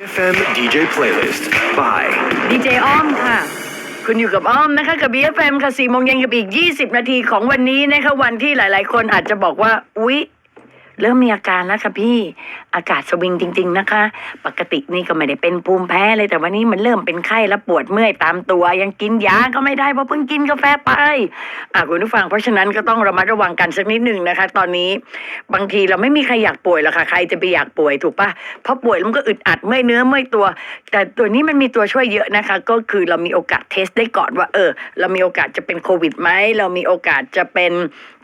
FM DJ Playlist by ดีเจอ้อมค่ะ คุณอยู่กับอ้อมนะคะ กับ BFM ค่ะ4โมงเย็นกับอีก 20 นาทีของวันนี้นะคะ วันที่หลาย ๆ คนอาจจะบอกว่า อุ๊ย เริ่มมีอาการแล้วค่ะพี่อากาศสวิงจริง ๆนะคะ ปกตินี่ก็ไม่ได้เป็นภูมิแพ้เลยแต่วันนี้มันเริ่มเป็นไข้และปวดเมื่อยตามตัว ยังกินยาก็ไม่ได้เพราะเพิ่งกินกาแฟไปอะคุณผู้ฟังเพราะฉะนั้นก็ต้องระมัดระวังกันสักนิดหนึ่งนะคะ ตอนนี้บางทีเราไม่มีใครอยากป่วยหรอกค่ะใครจะไปอยากป่วยถูกปะเพราะป่วยมันก็อึดอัดเมื่อยเนื้อเมื่อยตัว แต่ตัวนี้มันมีตัวช่วยเยอะนะคะ ก็คือเรามีโอกาสเทสได้ก่อนว่า เออ เรามีโอกาสจะเป็นโควิดไหมเรามีโอกาสจะเป็น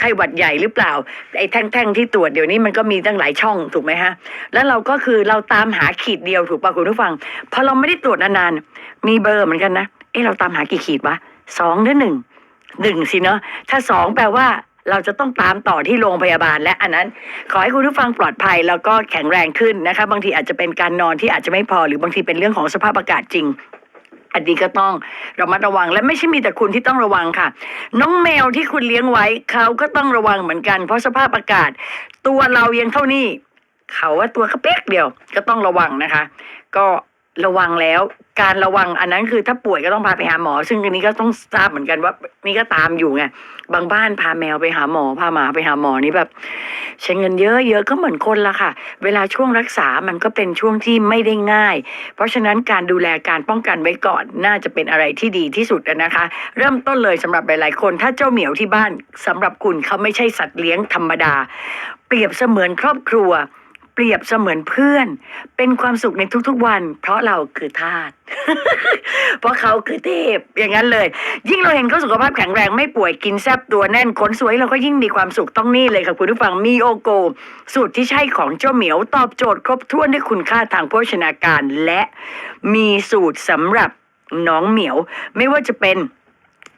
ไข้หวัดใหญ่หรือเปล่าไอ้แท่งๆที่ตรวจเดี๋ยวนี้มันก็มีตั้งหลายช่องถูกไหมฮะ แล้วเราก็คือเราตามหาขีดเดียวถูกป่ะคุณผู้ฟังพอเราไม่ได้ตรวจนานๆมีเบอร์เหมือนกันนะเอ๊ะเราตามหากี่ขีดวะสองหรือหนึ่งหนึ่งสิเนาะถ้าสองแปลว่าเราจะต้องตามต่อที่โรงพยาบาลและอันนั้น ขอให้คุณผู้ฟังปลอดภัยแล้วก็แข็งแรงขึ้นนะคะ บางทีอาจจะเป็นการนอนที่อาจจะไม่พอหรือบางทีเป็นเรื่องของสภาพอากาศจริง อันนี้ก็ต้องระมัดระวังและไม่ใช่มีแต่คุณที่ต้องระวังค่ะ น้องแมวที่คุณเลี้ยงไว้เขาก็ต้องระวังเหมือนกัน เพราะสภาพอากาศ ตัวเรายังเท่านี้ เขาว่าตัวกระเป๊กเดียวก็ต้องระวังนะคะ ก็ ระวังแล้ว การระวังอันนั้นคือถ้าป่วยก็ต้องพาไปหาหมอ ซึ่งอันนี้ก็ต้องทราบเหมือนกันว่า นี่ก็ตามอยู่ไงบางบ้านพาแมวไปหาหมอพาหมาไปหาหมอนี่แบบใช้เงินเยอะเยอะก็เหมือนคนละค่ะ เวลาช่วงรักษามันก็เป็นช่วงที่ไม่ได้ง่าย เพราะฉะนั้นการดูแลการป้องกันไว้ก่อนน่าจะเป็นอะไรที่ดีที่สุดนะคะ เริ่มต้นเลยสำหรับหลาย ๆ คน ถ้าเจ้าเหมียวที่บ้านสำหรับคุณเขาไม่ใช่สัตว์เลี้ยงธรรมดา เปรียบเสมือนครอบครัว เปรียบเสมือนเพื่อน เป็นความสุขในทุกๆวัน เพราะเราคือทาสเพราะเขาคือเทพอย่างนั้นเลย ยิ่งเราเห็นเขาสุขภาพแข็งแรงไม่ป่วยกินแซบตัวแน่นขนสวยเราก็ยิ่งมีความสุขต้องนี่เลยค่ะคุณผู้ฟังมีโอโก สูตรที่ใช่ของเจ้าเหมียวตอบโจทย์ครบถ้วนด้วยคุณค่าทางโภชนาการ และมีสูตรสำหรับน้องเหมียว ไม่ว่าจะเป็น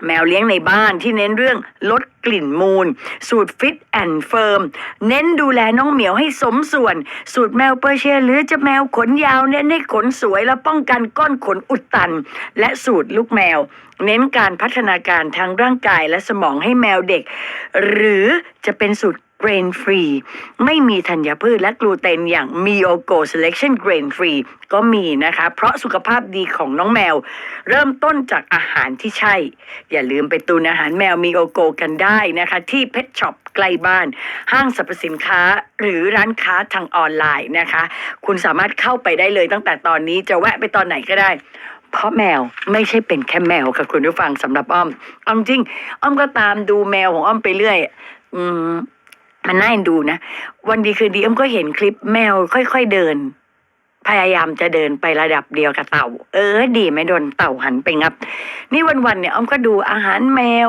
แมวเลี้ยงในบ้านที่เน้นเรื่องลดกลิ่นมูล สูตรฟิตแอนด์เฟิร์มเน้นดูแลน้องเหมียวให้สมส่วน สูตรแมวเปอร์เชียหรือจะแมวขนยาวเน้นให้ขนสวยและป้องกันก้อนขนอุดตัน และสูตรลูกแมว เน้นการพัฒนาการทางร่างกายและสมองให้แมวเด็ก หรือจะเป็นสูตร เกรนฟรีไม่มีธัญพืชและกลูเตนอย่าง Miogo Selection Grain Free ก็มีนะคะ เพราะสุขภาพดีของน้องแมว เริ่มต้นจากอาหารที่ใช่ อย่าลืมไปตุนอาหารแมว Miogo กันได้นะคะ ที่เพ t ช็อปใกล้บ้าน ห้างสรรพสินค้าหรือร้านค้าทางออนไลน์นะคะ คุณสามารถเข้าไปได้เลยตั้งแต่ตอนนี้จะแวะไปตอนไหนก็ได้เพราะแมวไม่ใช่เป็นแค่แมวค่ะคุณผู้ฟังสำหรับอ้อมเอาจริง อ้อมก็ตามดูแมวของอ้อมไปเรื่อย อืม มันน่าเอ็นดูนะ วันดีคืนดีอ้อมก็เห็นคลิปแมวค่อยๆเดิน พยายามจะเดินไประดับเดียวกับเต่า เออ ดีไม่โดนเต่าหันไปงับ นี่วันๆเนี่ยอ้อมก็ดูอาหารแมว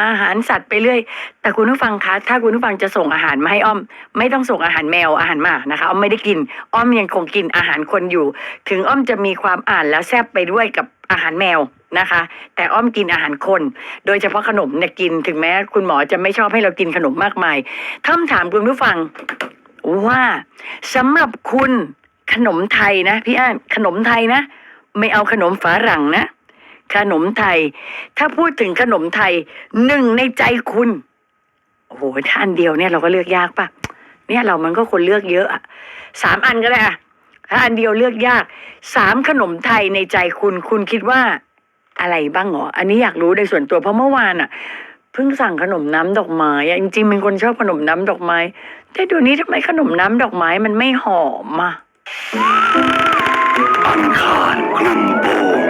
อาหารสัตว์ไปเรื่อย แต่คุณผู้ฟังคะ ถ้าคุณผู้ฟังจะส่งอาหารมาให้อ้อม ไม่ต้องส่งอาหารแมวอาหารหมานะคะอ้อมไม่ได้กิน อ้อมยังคงกินอาหารคนอยู่ ถึงอ้อมจะมีความอ่านแล้วแซบไปด้วยกับอาหารแมว นะคะ แต่อ้อมกินอาหารคน โดยเฉพาะขนมเนี่ยกินถึงแม้ คุณหมอจะไม่ชอบให้เรากินขนมมากมายคำถามคุณผู้ฟังว่าสำหรับคุณขนมไทยนะพี่อ้านขนมไทยนะ ไม่เอาขนมฝรั่งนะ ขนมไทย ถ้าพูดถึงขนมไทยหนึ่งในใจคุณโอ้โหถ้าอันเดียวเนี่ยเราก็เลือกยากปะเนี่ยเรามันก็คนเลือกเยอะอะสามอันก็ได้อะถ้าอันเดียวเลือกยากสามขนมไทยในใจคุณคุณคิดว่า อะไรบ้างเหรอ อันนี้อยากรู้ในส่วนตัวเพราะเมื่อวานอะเพิ่งสั่งขนมน้ำดอกไม้อะจริงๆเป็นคนชอบขนมน้ำดอกไม้ แต่เดี๋ยวนี้ทำไมขนมน้ำดอกไม้มันไม่หอมอะอังคารกลุ่มโปง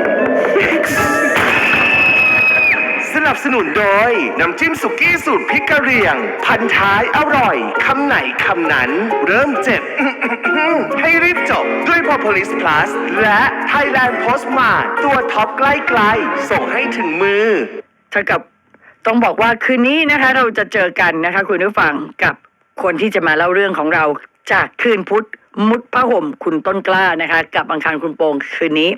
สนับสนุนโดยน้ำจิ้มสุกี้สูตรพริกกะเหรี่ยง พันท้ายอร่อยคำ ไหนคำนั้น เริ่มเจ็บ ให้รีบจบด้วย Propolis Plus และ Thailand Postmart ตัวท็อปใกล้ๆส่งให้ถึงมือ เท่ากับต้องบอกว่าคืนนี้นะคะ เราจะเจอกันนะคะ คุณผู้ฟังกับคนที่จะมาเล่าเรื่องของเราจากคืนพุธมุดผ้าห่มคุณต้นกล้านะคะ กับอังคารคุณโปงคืนนี้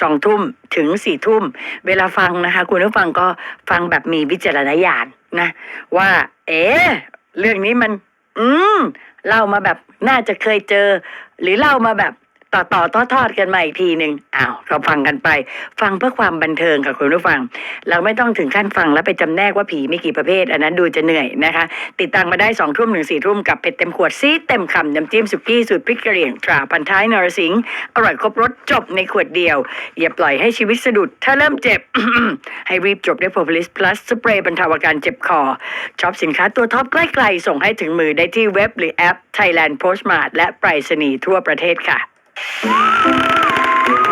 สองทุ่มถึงสี่ทุ่ม เวลาฟังนะคะ คุณผู้ฟังก็ฟังแบบมีวิจารณญาณนะ ว่า เอ๊ะเรื่องนี้มัน อืมเล่ามาแบบน่าจะเคยเจอ หรือเล่ามาแบบ ต่อต่อทอดทอดกันมาอีกทีหนึ่งอ้าวเราฟังกันไป ฟังเพื่อความบันเทิงค่ะคุณผู้ฟัง เราไม่ต้องถึงขั้นฟังแล้วไปจำแนกว่าผีมีกี่ประเภท อันนั้นดูจะเหนื่อยนะคะ ติดตามมาได้สองทุ่มถึงสี่ทุ่มกับเผ็ดเต็มขวดซีดเต็มคำน้ำจิ้มสุกี้สูตรพริกกระเหรี่ยงตราพันท้ายนรสิงห์อร่อยครบรสจบในขวดเดียว อย่าปล่อยให้ชีวิตสะดุด ถ้าเริ่มเจ็บ ให้รีบจบด้วย Propolis Plus สเปรย์บรรเทาอาการเจ็บคอช็อปสินค้าตัวท็อปใกล้ๆส่งให้ถึงมือได้ที่เว็บหรือแอป Thailand Postmart และไปรษณีย์ทั่วประเทศค่ะ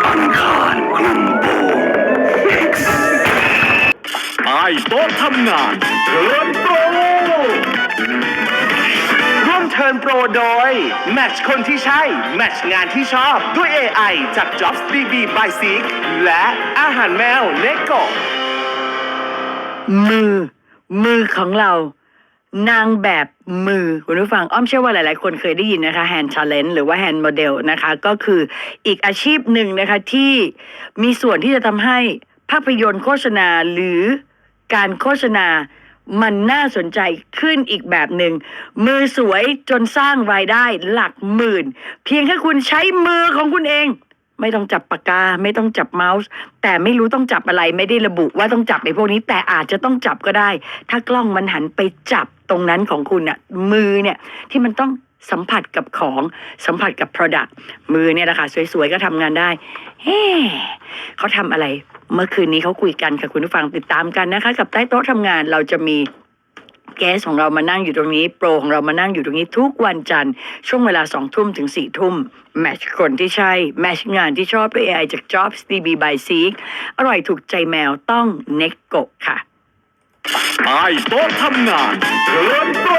อังคารคลุมโปง X ใต้โต๊ะทำงานเทิร์นโปรร่วมเทิร์นโปรโดย แมทช์คนที่ใช่ แมทช์งานที่ชอบ ด้วย AI จาก Jobs DB by Seek และอาหารแมวเนโกมือ มือของเรา นางแบบมือคุณผู้ฟังอ้อมเชื่อว่าหลาย ๆ คนเคยได้ยินนะคะ hand challenge หรือว่า hand model นะคะ ก็คืออีกอาชีพหนึ่งนะคะที่มีส่วนที่จะทำให้ภาพยนตร์โฆษณาหรือการโฆษณามันน่าสนใจขึ้นอีกแบบหนึ่งมือสวยจนสร้างรายได้หลักหมื่น เพียงแค่คุณใช้มือของคุณเอง ไม่ต้องจับปากกา ไม่ต้องจับเมาส์ แต่ไม่รู้ต้องจับอะไรไม่ได้ระบุว่าต้องจับไอ้พวกนี้แต่อาจจะต้องจับก็ได้ ถ้ากล้องมันหันไปจับตรงนั้นของคุณอะมือเนี่ยที่มันต้องสัมผัสกับของสัมผัสกับ Product มือเนี่ยนะคะสวยๆ ก็ทำงานได้เฮ้เขาทำอะไร เมื่อคืนนี้เขาคุยกันค่ะคุณผู้ฟังติดตามกันนะคะ กับใต้โต๊ะทำงานเราจะมี แกสของเรามานั่งอยู่ตรงนี้ โปรของเรามานั่งอยู่ตรงนี้ทุกวันจันทร์ช่วงเวลาสองทุ่มถึงสี่ทุ่มแมชคนที่ใช่ แมชงานที่ชอบด้วย AI จาก Jobs DB by Seek อร่อยถูกใจแมวต้องเน็กโกค่ะไอโต๊ะทำงานเทิร์นโปร